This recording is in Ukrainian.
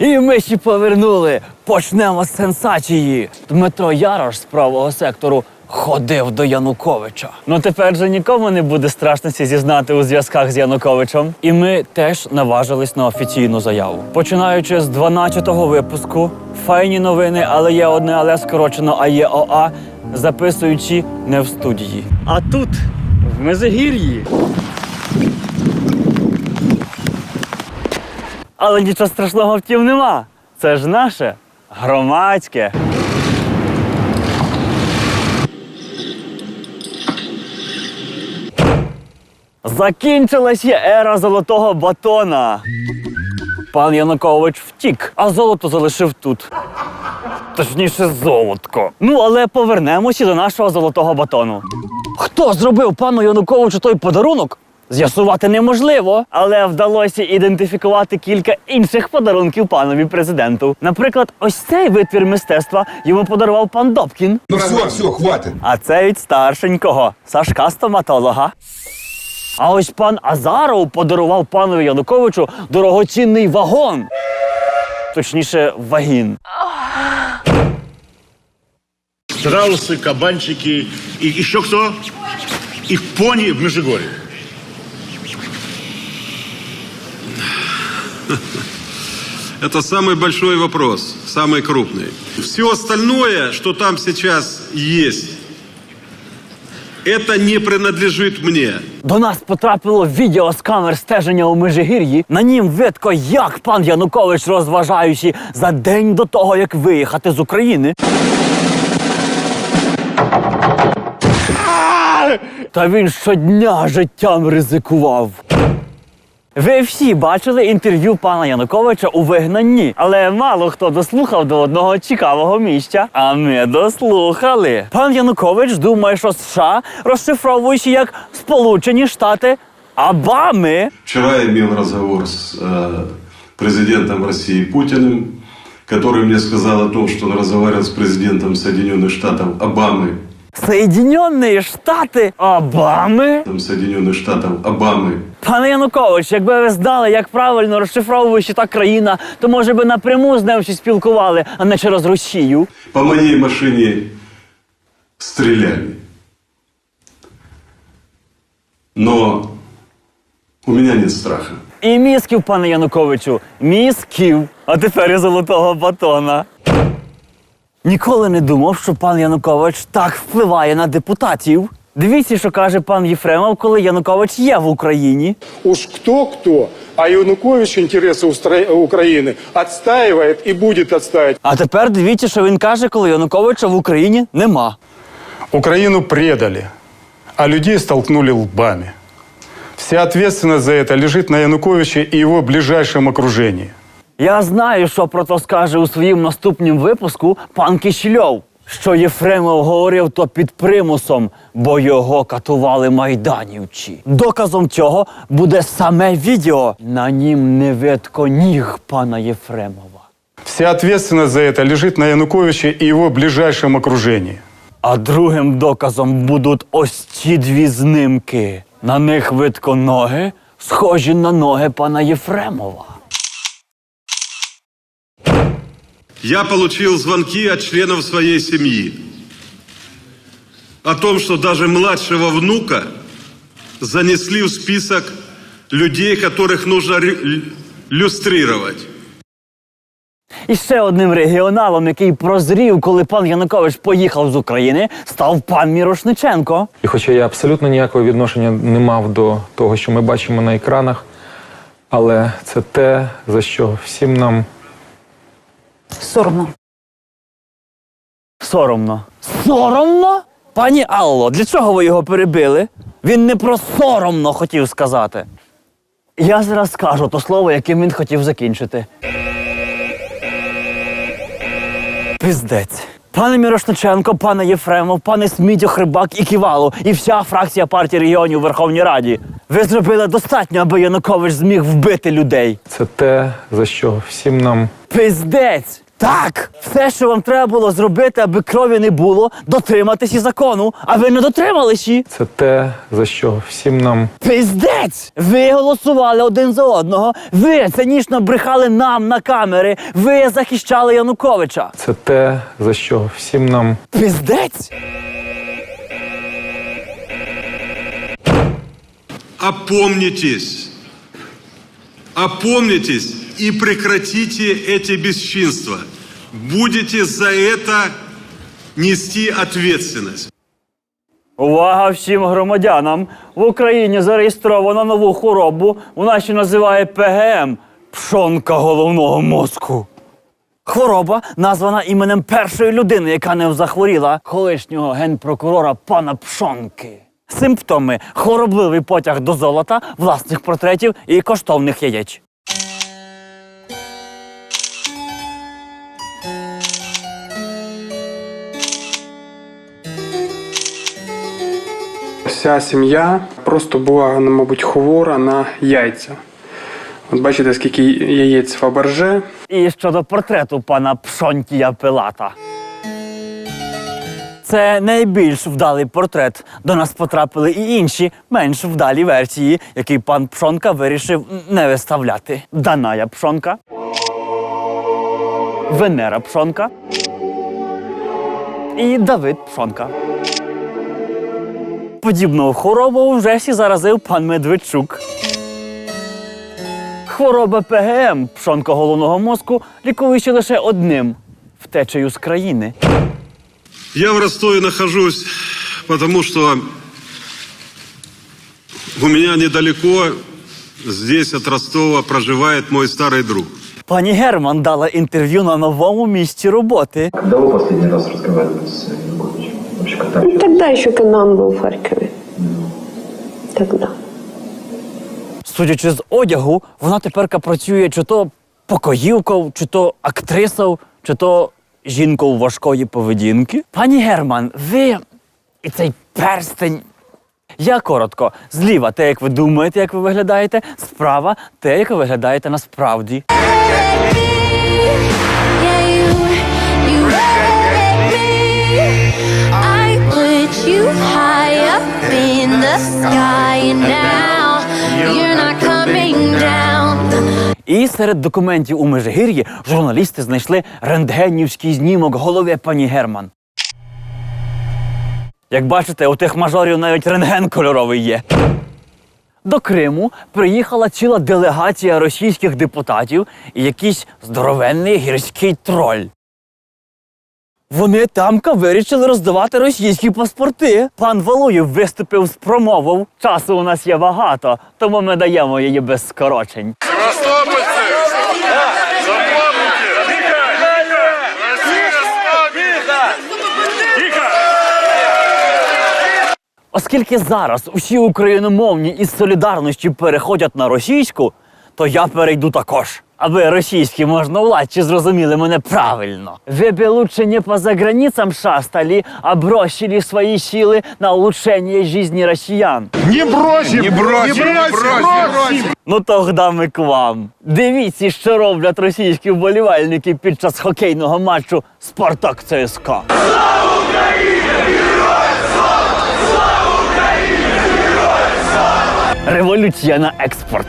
І ми ще повернули. Почнемо з сенсації. Дмитро Ярош з правого сектору ходив до Януковича. Ну тепер же нікому не буде страшності зізнати у зв'язках з Януковичем. І ми теж наважились на офіційну заяву. Починаючи з 12-го випуску, файні новини, але є одне, але скорочено, а є ОА, записуючи не в студії. А тут, в Межигір'ї. Але нічого страшного втім нема. Це ж наше громадське. Закінчилась є ера золотого батона. Пан Янукович втік, а золото залишив тут. Точніше, золотко. Ну, але повернемося до нашого золотого батону. Хто зробив пану Януковичу той подарунок? З'ясувати неможливо, але вдалося ідентифікувати кілька інших подарунків панові президенту. Наприклад, ось цей витвір мистецтва йому подарував пан Добкін. Ну все, все, хватит. А це від старшенького Сашка стоматолога. А ось пан Азаров подарував панові Януковичу дорогоцінний вагон. Точніше, вагін. страусы, кабанчики и еще кто? И пони в Межигорье. Это самый большой вопрос, самый крупный. Все остальное, что там сейчас есть, это не принадлежит мне. До нас потрапило відео з камер стеження у Межигір'ї. На нім видко, як пан Янукович розважаючи за день до того, як виїхати з України. Та він щодня життям ризикував. Ви всі бачили інтерв'ю пана Януковича у вигнанні, але мало хто дослухав до одного цікавого місця. А ми дослухали. Пан Янукович думає, що США розшифровуючи як Сполучені Штати Обами. Вчера я имел разговор с э, президентом России Путиным, который мне сказал о том, что он разговаривал с президентом Соединенных Штатов Обамы, Соєдинені Штати Обами. там, Соединенных Штатов Обамы. Пане Янукович, якби ви знали, як правильно розшифровуючи та країна, то може би напряму з ним ще спілкували, а не через Росію. По моей машине стреляли. Но у меня нет страха. І мізків, пане Януковичу, мізків, а тепер і золотого батона. Ніколи не думав, що пан Янукович так впливає на депутатів. Дивіться, що каже пан Єфремов, коли Янукович є в Україні. Уж кто-кто, а Янукович интересы Устра- Украины отстаивает и будет отстаивать. А тепер дивіться, що він каже, коли Януковича в Україні нема. Украину предали, а людей столкнули лбами. Вся ответственность за это лежит на Януковиче и его ближайшем окружении. Я знаю, що про то скаже у своїм наступнім випуску пан Кишельов. Що Єфремов говорив то під примусом, бо його катували майданівці. Доказом цього буде саме відео. На нім не видко ніг пана Єфремова. Вся ответственность за это лежит на Януковиче и его ближайшем окружении. А другим доказом будуть ось ці дві знимки. На них видко ноги, схожі на ноги пана Єфремова. Я получил звонки от членов своей семьи о том, что даже младшего внука занесли в список людей, которых нужно люстрировать. І ще одним регіоналом, який прозрів, коли пан Янукович поїхав з України, став пан Мірошниченко. І хоча я абсолютно ніякого відношення не мав до того, що ми бачимо на екранах, але це те, за що всім нам Соромно. Соромно. Соромно? Пані Алло, для чого ви його перебили? Він не про соромно хотів сказати. Я зараз скажу то слово, яким він хотів закінчити. Пиздець. Пане Мірошниченко, пане Єфремов, пане Смітю, Хрибак і Ківало, і вся фракція партії регіонів у Верховній Раді. Ви зробили достатньо, аби Янукович зміг вбити людей. це те, за що всім нам Пиздець! Так, все, що вам треба було зробити, аби крові не було, дотриматись і закону, а ви не дотрималися. Це те, за що всім нам Пиздець! Ви голосували один за одного. Ви цинічно брехали нам на камери. Ви захищали Януковича. це те, за що всім нам Пиздець? Опомнитесь! Опомнитесь и прекратите эти бесчинства. Будете за это нести ответственность. Увага всім громадянам! В Україні зареєстровано нову хворобу. Вона ще називає ПГМ пшонка головного мозку. Хвороба названа іменем першої людини, яка не захворіла, колишнього генпрокурора пана Пшонки. Симптоми хворобливий потяг до золота, власних портретів і коштовних яєць. Вся сім'я просто була, ну, мабуть, хвора на яйця. От бачите, скільки яєць Фаберже. І щодо портрету пана Пшонтія Пилата. Це найбільш вдалий портрет. До нас потрапили і інші, менш вдалі версії, які пан Пшонка вирішив не виставляти. Даная Пшонка, Венера Пшонка і Давид Пшонка. Подібну хворобу вже всі заразив пан Медведчук. Хвороба ПГМ пшонка головного мозку лікуючи лише одним втечею з країни. Я в Ростове нахожусь, потому что у меня недалеко, здесь от Ростова, проживает мой старый друг. Пані Герман дала інтерв'ю на новому місці роботи. Когда вы последний раз разговаривали с Януковичем? Когда Ну, Тогда еще он был в Харькове. Тогда. Судячи з одягу, вона теперка працює чи то покоївкою, чи то актрисою, чи то жінкою важкої поведінки. Пані Герман, ви і цей перстень. Я коротко, зліва те, як ви думаєте, як ви виглядаєте, справа те, як ви виглядаєте насправді. І серед документів у Межигір'ї журналісти знайшли рентгенівський знімок голови пані Герман. Як бачите, у тих мажорів навіть рентген кольоровий є. До Криму приїхала ціла делегація російських депутатів і якийсь здоровенний гірський троль. Вони тамка вирішили роздавати російські паспорти. Пан Валуєв виступив з промовою. Часу у нас є багато, тому ми даємо її без скорочень. Оскільки зараз усі україномовні із солідарності переходять на російську, то я перейду також. Аби російські можновладці зрозуміли мене правильно. Ви би лучше не по заграницам шастали, а бросили свої сили на улучшення житті росіян. Не бросим! Не бросим! Не бросим! Ну тогда ми к вам. Дивіться, що роблять російські вболівальники під час хокейного матчу Спартак ЦСКА. Слава Україні! Революція на експорт.